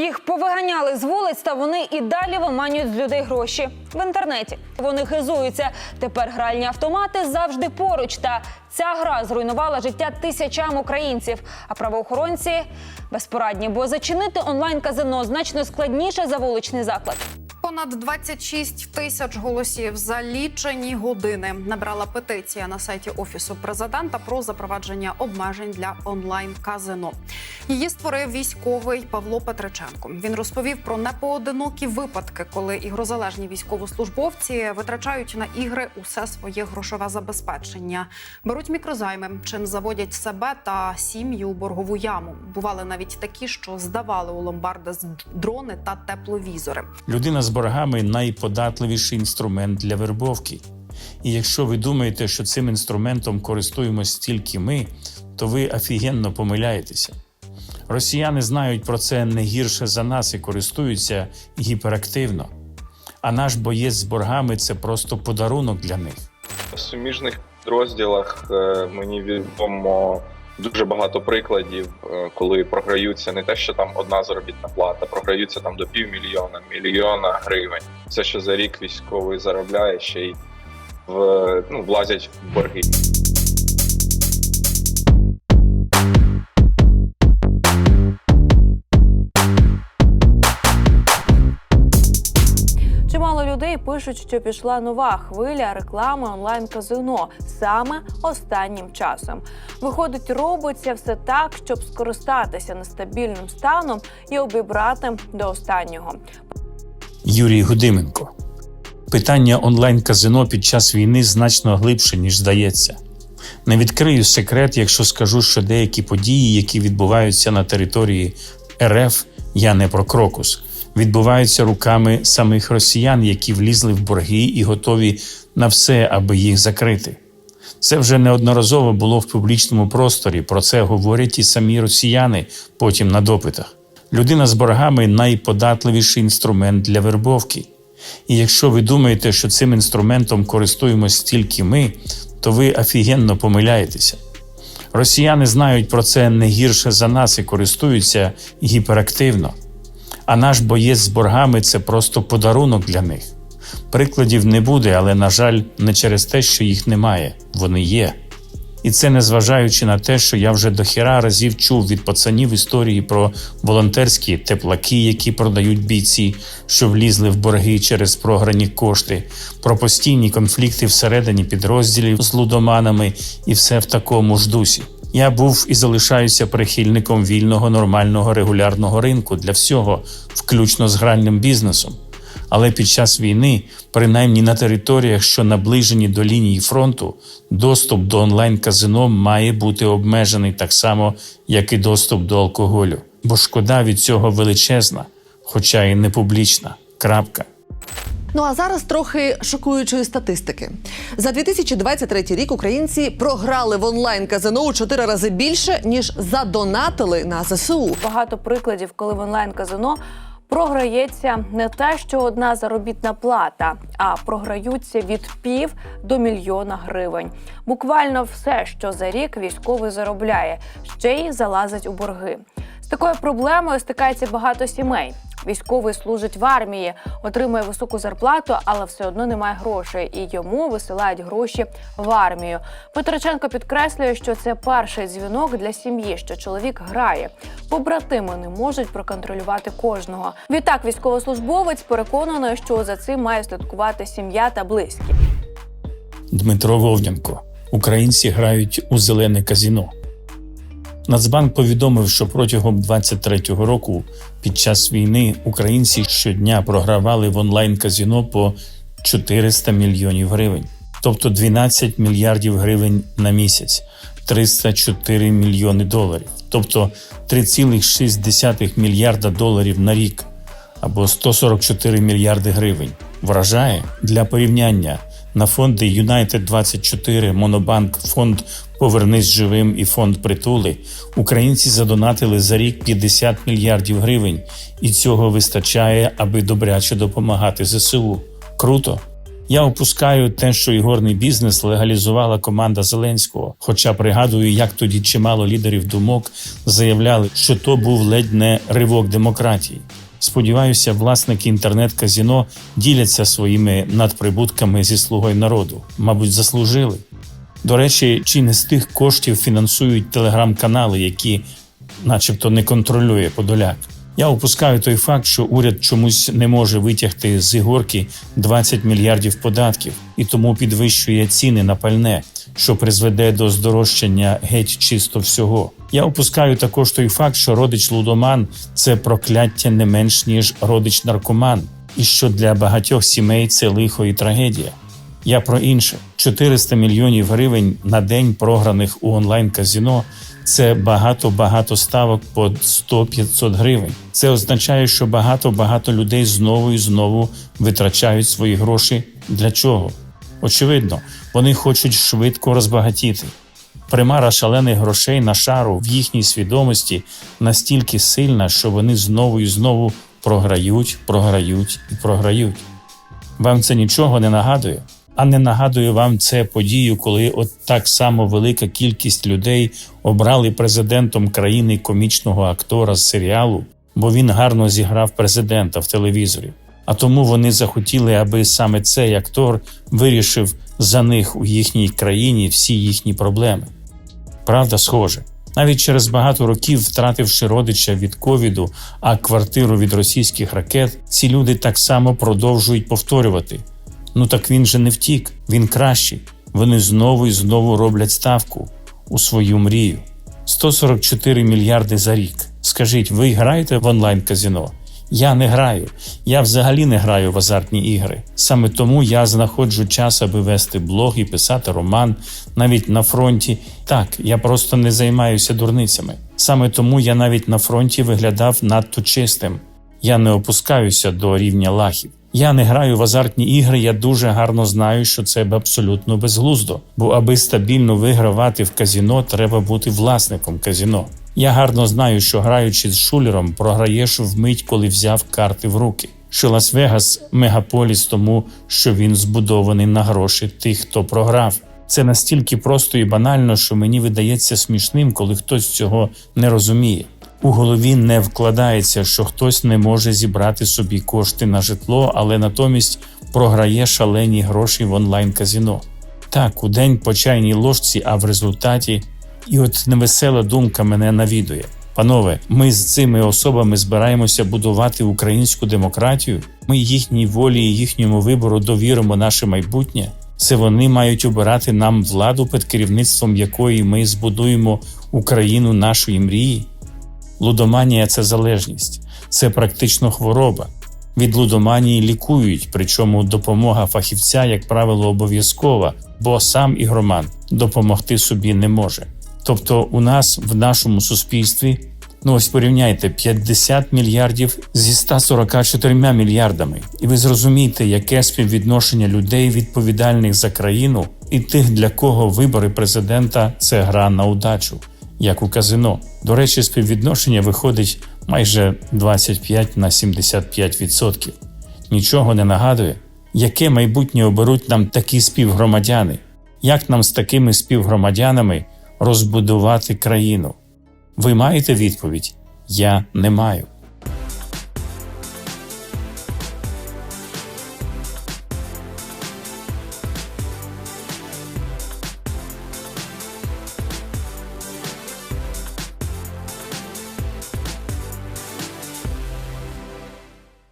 Їх повиганяли з вулиць, та вони і далі виманюють з людей гроші в інтернеті. Вони хизуються. Тепер гральні автомати завжди поруч. Та ця гра зруйнувала життя тисячам українців. А правоохоронці безпорадні, бо зачинити онлайн казино значно складніше за вуличний заклад. Понад 26 тисяч голосів за лічені години набрала петиція на сайті офісу президента про запровадження обмежень для онлайн казино. Її створив військовий Павло Петриченко. Він розповів про непоодинокі випадки, коли ігрозалежні військовослужбовці витрачають на ігри усе своє грошове забезпечення, беруть мікрозайми, чим заводять себе та сім'ю у боргову яму. Бували навіть такі, що здавали у ломбарди з дрони та тепловізори. Людина з боргами найподатливіший інструмент для вербовки. І якщо ви думаєте, що цим інструментом користуємось тільки ми, то ви офігенно помиляєтеся. Росіяни знають про це не гірше за нас і користуються гіперактивно. А наш боєць з боргами це просто подарунок для них. В суміжних підрозділах е, мені відомо дуже багато прикладів, е, коли програються не те, що там одна заробітна плата, програються там до півмільйона, мільйона гривень. Все, що за рік військовий заробляє, ще й в ну влазять в борги. Пишуть, що пішла нова хвиля реклами онлайн-казино саме останнім часом. Виходить, робиться все так, щоб скористатися нестабільним станом і обібрати до останнього. Юрій Гудименко. Питання онлайн-казино під час війни значно глибше, ніж здається. Не відкрию секрет, якщо скажу, що деякі події, які відбуваються на території РФ, я не про крокус, відбуваються руками самих росіян, які влізли в борги і готові на все, аби їх закрити. Це вже неодноразово було в публічному просторі. Про це говорять і самі росіяни потім на допитах. Людина з боргами найподатливіший інструмент для вербовки. І якщо ви думаєте, що цим інструментом користуємось тільки ми, то ви офігенно помиляєтеся. Росіяни знають про це не гірше за нас і користуються гіперактивно. А наш боєць з боргами це просто подарунок для них. Прикладів не буде, але, на жаль, не через те, що їх немає, вони є. І це незважаючи на те, що я вже дохіра разів чув від пацанів історії про волонтерські теплаки, які продають бійці, що влізли в борги через програні кошти, про постійні конфлікти всередині підрозділів з лудоманами і все в такому ж дусі. Я був і залишаюся прихильником вільного, нормального, регулярного ринку для всього, включно з гральним бізнесом. Але під час війни, принаймні на територіях, що наближені до лінії фронту, доступ до онлайн-казино має бути обмежений так само, як і доступ до алкоголю. Бо шкода від цього величезна, хоча і не публічна. Крапка. Ну а зараз трохи шокуючої статистики. За 2023 рік українці програли в онлайн казино у чотири рази більше ніж задонатили на ЗСУ. Багато прикладів, коли в онлайн-казино програється не те, що одна заробітна плата, а програються від пів до мільйона гривень. Буквально все, що за рік військовий заробляє, ще й залазить у борги. З такою проблемою стикається багато сімей. Військовий служить в армії, отримує високу зарплату, але все одно немає грошей, і йому висилають гроші в армію. Петриченко підкреслює, що це перший дзвінок для сім'ї, що чоловік грає. Побратими не можуть проконтролювати кожного. Відтак, військовослужбовець переконаний, що за цим має слідкувати сім'я та близькі. Дмитро Вовнянко. Українці грають у зелене казіно. Нацбанк повідомив, що протягом 23-го року під час війни українці щодня програвали в онлайн-казіно по 400 мільйонів гривень, тобто 12 мільярдів гривень на місяць, 304 мільйони доларів, тобто 3,6 мільярда доларів на рік або 144 мільярди гривень. Вражає для порівняння на фонди United 24, Монобанк, фонд Повернись живим і фонд притули. Українці задонатили за рік 50 мільярдів гривень, і цього вистачає, аби добряче допомагати ЗСУ. Круто. Я опускаю те, що ігорний бізнес легалізувала команда Зеленського. Хоча пригадую, як тоді чимало лідерів думок заявляли, що то був ледь не ривок демократії. Сподіваюся, власники інтернет-казіно діляться своїми надприбутками зі слугою народу. Мабуть, заслужили. До речі, чи не з тих коштів фінансують телеграм-канали, які, начебто, не контролює Подоляк. Я опускаю той факт, що уряд чомусь не може витягти з ігорки 20 мільярдів податків і тому підвищує ціни на пальне, що призведе до здорожчання геть чисто всього. Я опускаю також той факт, що родич лудоман це прокляття не менш ніж родич наркоман, і що для багатьох сімей це лихо і трагедія. Я про інше: 400 мільйонів гривень на день програних у онлайн-казіно це багато-багато ставок по 100-500 гривень. Це означає, що багато-багато людей знову і знову витрачають свої гроші. Для чого? Очевидно, вони хочуть швидко розбагатіти. Примара шалених грошей на шару в їхній свідомості настільки сильна, що вони знову і знову програють, програють і програють. Вам це нічого не нагадує? А не нагадує вам це подію, коли от так само велика кількість людей обрали президентом країни комічного актора з серіалу, бо він гарно зіграв президента в телевізорі. А тому вони захотіли, аби саме цей актор вирішив за них у їхній країні всі їхні проблеми. Правда, схоже. Навіть через багато років, втративши родича від ковіду, а квартиру від російських ракет, ці люди так само продовжують повторювати: ну так він же не втік, він кращий. Вони знову і знову роблять ставку у свою мрію. 144 мільярди за рік. Скажіть, ви граєте в онлайн-казино? Я не граю. Я взагалі не граю в азартні ігри. Саме тому я знаходжу час, аби вести блог і писати роман навіть на фронті. Так, я просто не займаюся дурницями. Саме тому я навіть на фронті виглядав надто чистим. Я не опускаюся до рівня лахів. Я не граю в азартні ігри. Я дуже гарно знаю, що це абсолютно безглуздо. Бо аби стабільно вигравати в казіно, треба бути власником казіно. Я гарно знаю, що граючи з шулером, програєш вмить, коли взяв карти в руки. Що Лас-Вегас мегаполіс тому, що він збудований на гроші тих, хто програв. Це настільки просто і банально, що мені видається смішним, коли хтось цього не розуміє. У голові не вкладається, що хтось не може зібрати собі кошти на житло, але натомість програє шалені гроші в онлайн-казіно. Так, у день по чайній ложці, а в результаті. І от невесела думка мене навідує. Панове, ми з цими особами збираємося будувати українську демократію. Ми їхній волі і їхньому вибору довіримо наше майбутнє. Це вони мають обирати нам владу, під керівництвом якої ми збудуємо Україну нашої мрії. Лудоманія це залежність, це практично хвороба. Від лудоманії лікують, причому допомога фахівця, як правило, обов'язкова, бо сам ігроман допомогти собі не може. Тобто, у нас в нашому суспільстві, ну ось порівняйте 50 мільярдів зі 144 мільярдами, і ви зрозумієте, яке співвідношення людей, відповідальних за країну, і тих, для кого вибори президента це гра на удачу, як у казино. До речі, співвідношення виходить майже 25 на 75%. Нічого не нагадує, яке майбутнє оберуть нам такі співгромадяни, як нам з такими співгромадянами розбудувати країну? Ви маєте відповідь? Я не маю.